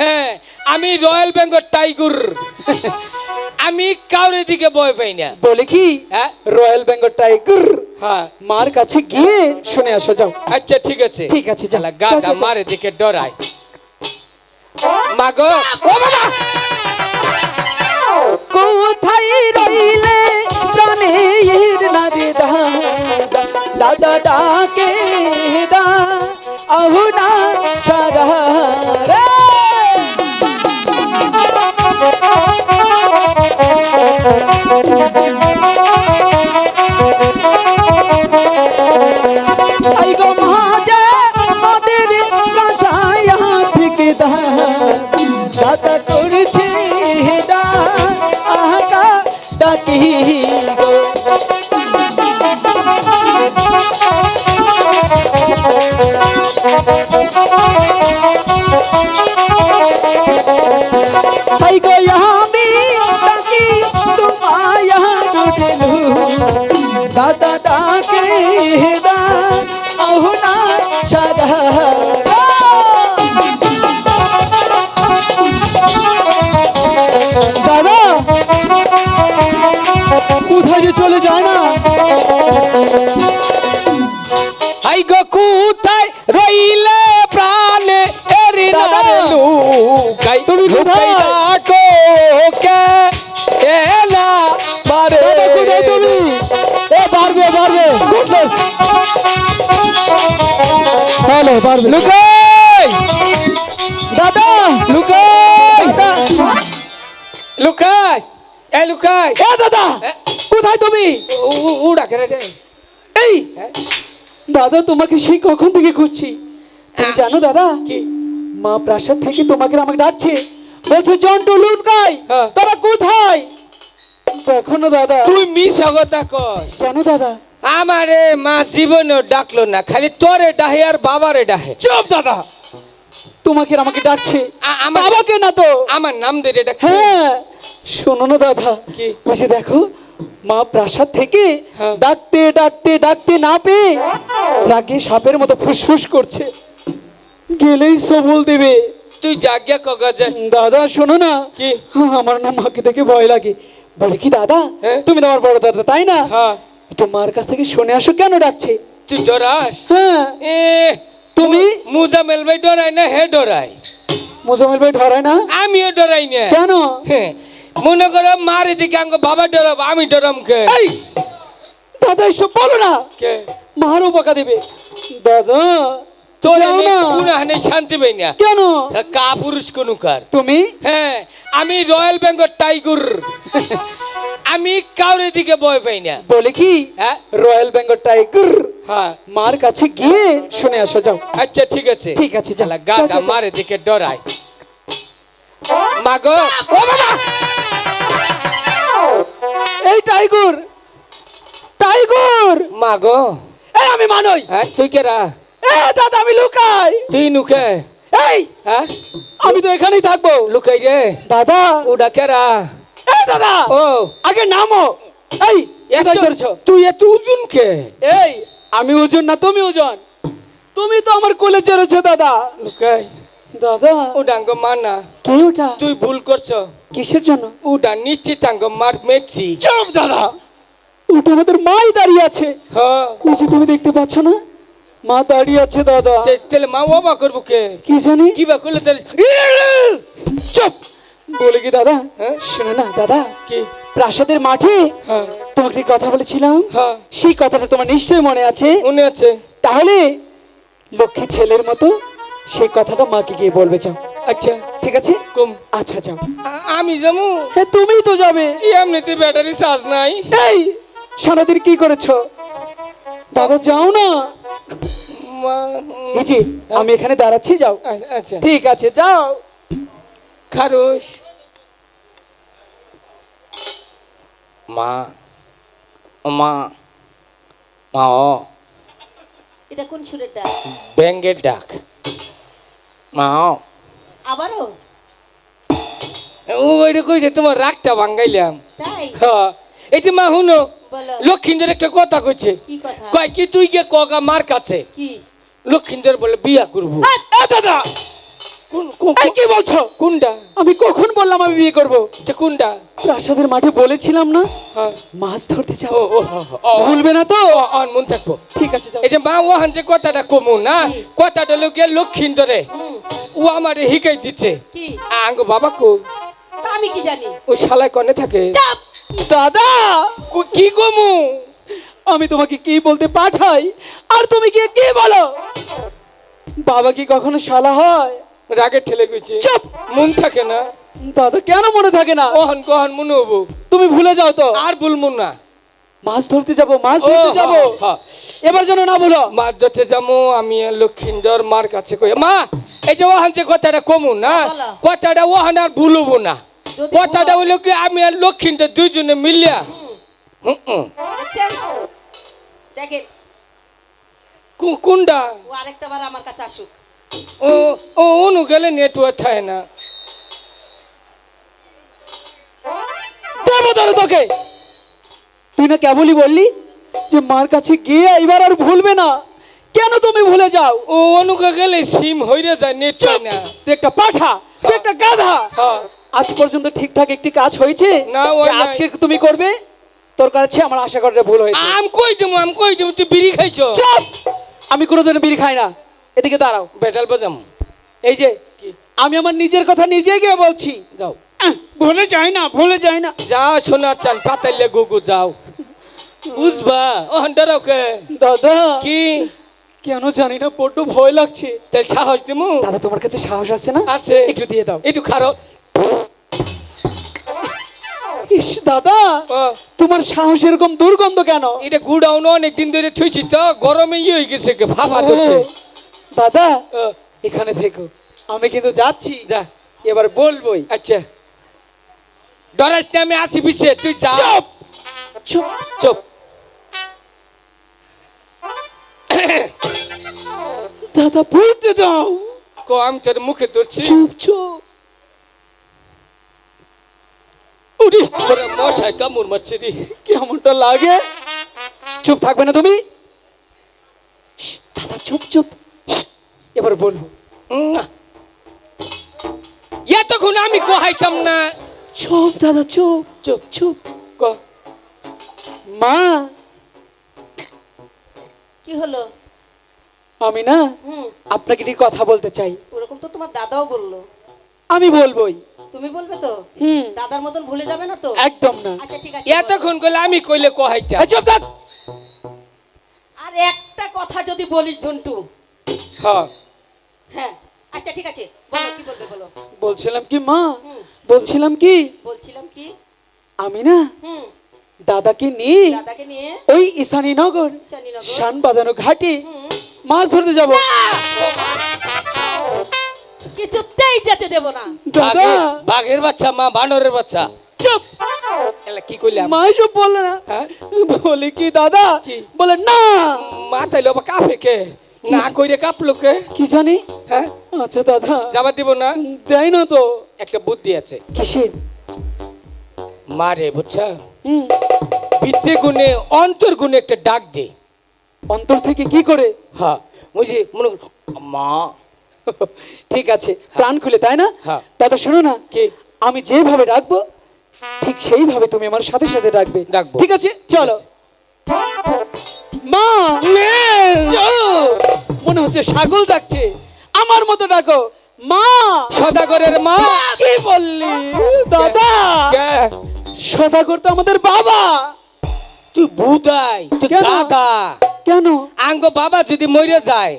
হ্যাঁ আমি রয়্যাল বেঙ্গল টাইগুর। আমি কাউরে দিকে ভয় পাই না। বলে কি? হ্যাঁ? Royal Bengal tiger? হ্যাঁ। মার কাছে গিয়ে শুনে আসো যাও। আচ্ছা ঠিক আছে। ঠিক আছে। চালা যাও, যাও। মারে দিকে ডরাই মাগো। ও বাবা! কোথায় রইলে প্রাণের নারে দাদা দাদা ডাকে হাই হ্যালো পারবে। লুকাই! দাদা! লুকাই! লুকাই! এ লুকাই! এ দাদা? কোথায় তুমি? উ- উ- উড়া করে রে এই! হ্যাঁ? দাদা তোমাকে সেই কখন থেকে খুঁজছি? তুমি জানো দাদা? কি? মা প্রাসাদ থেকে তোমাকে আমাকে ডাকছে। বলছে জন্টু লুটকাই হ্যাঁ। তারা কোথায়? দেখো না দাদা। তুই মিস কথা কর। কেন দাদা? আমারে মা জীবনও ডাকলো না খালি তোরে ডাহে আর বাবারে ডাহে। চুপ দাদা। তোমাকে আর আমাকে ডাকছে? বাবাকে না তো? আমার নাম দিয়ে ডাকছে হ্যাঁ শোনো না দাদা। কি? বসে দেখো মা প্রাসাদ থেকে হ্যাঁ। ডাকতে ডাকতে ডাকতে না পেয়ে রাগে সাপের মতো ফুসফুস করছে। গেলেই সবল দেবে। তুই জাগিয়া কগজে দাদা শোনো না। কি? আমার না মাকে দেখে ভয় লাগে। বলে কি দাদা হ্যাঁ? তুমি তো আমার বড় দাদা তাই না? হ্যাঁ একটু মার কাছ থেকে শুনে আসো কেন ডাকছে? তুই ডরাস? হ্যাঁ। এ তুমি? মুজা মেলবাই ডরাই না হে ডরাই মোজামিল ভাই ধরায় না? আমিও ডরাই না। কেন? মনে করো মার এদিকে আঙ্গ বাবা ডরাব আমি ডরাম কে? এই দাদা এসব বলো না। কে? মারও বকা দেবে। দাদা তোর হানে শান্তি পাই না। কেন? কা পুরুষ কোন কার? তুমি? হ্যাঁ আমি রয়্যাল বেঙ্গল টাইগুর। আমি কাউরে দিকে ভয় পাই না। বলে কি? হ্যাঁ? Royal Bengal tiger. হ্যাঁ। মার কাছে গিয়ে শুনে আসো যাও। আচ্ছা ঠিক আছে। ঠিক আছে। চালা গাদা। মারে দিকে ডরাই মাগো। ও বাবা! এই টাইগুর! টাইগুর! মাগো। এই আমি মানই হ্যাঁ তুই কেরা এ দাদা আমি লুকাই! তুই নুকে? এই! হ্যাঁ? আমি তো এখানেই থাকব। লুকাই রে? দাদা! ওটা কেরা দাদা! ও। আগে নামো। এই এত- চড়ছো তুই এত উজুন কে? এই আমি ওজন না তুমি ওজন। তুমি তো আমার কোলে চেড়েছো দাদা। লুকাই দাদা ওটা আঙ্গ মানা কে ওটা? তুই ভুল করছ। কিসের জন্য? ওটা নিশ্চিত আঙ্গ মার মেঘছি চুপ দাদা। ওটা আমাদের মাই দাঁড়িয়ে আছে। হ্যাঁ। ওই যে তুমি দেখতে পাচ্ছ না? মা দাঁড়িয়ে আছে দাদা। তাহলে মা বাবা করব কে? কি জানি? কি বা করলে তাহলে? চুপ! বলে কি দাদা হ্যাঁ? শুনে না দাদা কি প্রাসাদের মাঠে হ্যাঁ। তোমাকে কথা বলেছিলাম? হ্যাঁ। সেই কথাটা তোমার নিশ্চয়ই মনে আছে? মনে আছে। তাহলে লক্ষ্মী ছেলের মতো সেই কথাটা মাকে গিয়ে বলবে চাও আচ্ছা। ঠিক আছে? কম। আচ্ছা যাও। আমি যাব? হ্যাঁ তুমিই তো যাবে। এমনিতে ব্যাটারি চার্জ নাই। এই সারাদিন কি করেছ? দাদা যাও না। এই যে আমি এখানে দাঁড়াচ্ছি যাও। আচ্ছা। ঠিক আছে যাও। খারুস মা মা মা ও এটা কোন সুরের ডাক? ব্যাঙ্গের ডাক। মা ও আবারও ওইটা কইছে তোমার রাগটা ভাঙ্গাইলাম? তাই? হ্যাঁ এই যে মা হুনো বলো। লক্ষিন্দর একটা কথা কইছে। কয় কি তুই গিয়ে কগা মার কাছে? কি? লক্ষিন্দর বলে বিয়া করব। দাদা! এই কি বলছো? কোনটা? আমি কখন বললাম আমি বিয়ে করব? এটা কোনটা? প্রাসাদের মাঠে বলেছিলাম না? হ্যাঁ। মাছ ধরতে যাব ভুলবে না তো? মন থাকব। ঠিক আছে। এই যে মা ওহান যে কথাটা কমু না কথাটা লোকে লক্ষিন্দরে হুম। ও আমারে হিকাই দিচ্ছে। আঙ্গ বাবা কো? আমি কি জানি? ও শালায় কনে থাকে। দাদা! কি কমু? আমি তোমাকে কি বলতে পাঠাই? আর তুমি কি কি বলো? বাবা কি কখনো শালা হয়? রাগে ঠেলে গেছে। চুপ! মন থাকে না। দাদা কেন মনে থাকে না? ওহন কহন মনে হব। তুমি ভুলে যাও তো। আর বলব না। মাছ ধরতে যাব মাছ ধরতে যাব। হ্যাঁ, হ্যাঁ। এবার যেন না ভুলো মাছ ধরতে যাব আমি আর লক্ষিন্দর মার কাছে কই মা এই যে ওহান যে কথাটা কমু না বলো। কথাটা ওহান আর ভুলবো না। কথাটা হইল কি আমি আর লক্ষিন্দর দুইজনে মিলিয়া। কোনটা ও আরেকটা বার আমার কাছে আসুক। ও ও অনু গেলে নেটওয়ার্ক থাকে না দেবো ধরো তোকে তুই না কেবলই বললি যে মার কাছে গিয়ে এবার আর ভুলবে না কেন তুমি ভুলে যাও ও অনুকে গেলে সিম হইরে যায় নেট পায় না তুই একটা পাঠা তুই একটা গাধা। আজ পর্যন্ত ঠিকঠাক একটি কাজ হয়েছে না। আজকে তুমি করবে তোর কাছে আমার আশা করাটা ভুল হয়েছে আম কই দেবো আম কই দেবো তুই বিড়ি খাইছ চুপ আমি কোনোদিন বিড়ি খাই না এদিকে দাঁড়াও। বেটাল বাজাম। এই যে আমি আমার নিজের কথা নিজে গিয়ে বলছি। যাও। ভুলে যাই না ভুলে যাই না। যা শোনা চান পাতাইলে গুগু যাও। বুঝবা ও হান্টারাও কে দাদা। কি? কেন জানি না বড্ড ভয় লাগছে। তাই সাহস দিমু? দাদা তোমার কাছে সাহস আছে না? আছে। একটু দিয়ে দাও। একটু খারো ইস দাদা তোমার সাহস এরকম দুর্গন্ধ কেন? এটা গুডাউন অনেক দিন ধরে থুইছি তো গরমে ইয়ে হয়ে গেছে ভাবা ধরছে। দাদা এখানে থেকো। আমি কিন্তু যাচ্ছি। যা। এবার বলবোই। আচ্ছা। ডরাস না আমি আসি পিছে। তুই যা। চুপ! চুপ। চুপ। দাদা বলতে দাও। তোর মুখে ধরছি। চুপ চুপ। উরি তোর মশাই কামড় মারছে রে। কেমনটা লাগে? চুপ থাকবে না তুমি? দাদা চুপ চুপ। এবার বলব এতক্ষণ আমি কোহাইতাম না। চুপ দাদা চুপ চুপ চুপ। ক। মা। কি হলো? আমি না আপনাকে একটি কথা বলতে চাই। ওরকম তো তোমার দাদাও বলল। আমি বলবোই। তুমি বলবে তো? হুম। দাদার মতন ভুলে যাবে না তো? একদম না। আচ্ছা ঠিক আছে। এতক্ষণ করলে আমি কইলে কোহাইতাম। এই চুপ থাক আর একটা কথা যদি বলিস ঝন্টু। হ্যাঁ। হ্যাঁ আচ্ছা ঠিক আছে বলো কি বলবে বলো। বলছিলাম কি মা? বলছিলাম কি? বলছিলাম কি? আমি না হুম। দাদাকে নিয়ে দাদাকে নিয়ে? ওই ঈশানীনগর। শান বাঁধানো ঘাটে মাছ ধরতে যাব। কিছুতেই যেতে দেব না। দাদা! বাঘের বাচ্চা মা বানরের বাচ্চা। চুপ! এলা কি কইলাম মা সব বললে না। হ্যাঁ? বলে কি দাদা? কি? বলে না! মাথায় লোবা কাফে কে? না কইরে কাপলো কে? কি জানি? হ্যাঁ? আচ্ছা দাদা। যাবার দিব না? দেয় না তো। একটা বুদ্ধি আছে। কিসের? মারে বুঝছা? হুম। বিদ্যে গুণে অন্তর গুণে একটা ডাক দে। অন্তর থেকে কি করে? হ্যাঁ বুঝি মনে মা। ঠিক আছে প্রাণ খুলে তাই না? হ্যাঁ। দাদা শোনো না। কি? আমি যেভাবে ডাকবো ঠিক সেইভাবে তুমি আমার সাথে সাথে ডাকবে। ডাকবো। ঠিক আছে? চলো। মা! মনে হচ্ছে ছাগল ডাকছে। আমার মতো ডাকো। মা সদাগরের মা। কি বললি? দাদা সদাগর তো আমাদের বাবা। তুই বুদাই তুই? দাদা। কেন? আঙ্গ বাবা যদি মরে যায়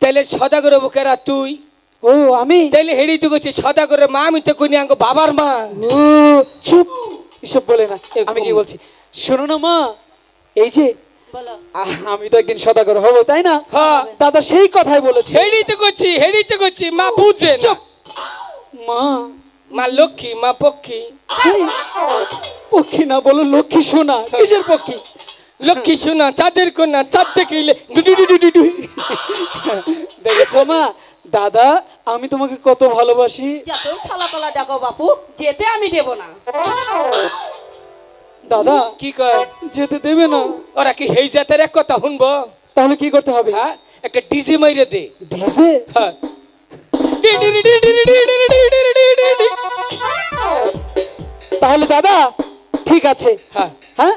তাহলে সদাগরের বুকেরা তুই। ও আমি? তাহলে হেড়ি তো করছি সদাগরের মা আমি তো কোনি আঙ্গ বাবার মা। চুপ। এসব বলে না আমি কি বলছি? শোনো না মা এই যে আমি তো একদিন সদাগর হব তাই না? হ্যাঁ। দাদা সেই কথাই বলেছে। হেড়ি তো করছি হেড়ি তো করছি মা বুঝে না। মা। মা লক্ষ্মী মা পক্ষী। পক্ষী না বলো লক্ষ্মী সোনা। কিসের পক্ষী? লক্ষ্মী শোনা চাঁদের কন্যা চাঁদ দেখিলে। দেখেছ মা? দাদা আমি তোমাকে কত ভালোবাসি। যতই ছালাকলা দেখো বাপু যেতে আমি দেব না। দাদা কি কয়? যেতে দেবে না। ওরা কি হেই জাতের এক কথা শুনব? তাহলে কি করতে হবে? হ্যাঁ একটা ডিজে মাইরে দে। ডিজে? হ্যাঁ। তাহলে দাদা ঠিক আছে। হ্যাঁ। হ্যাঁ?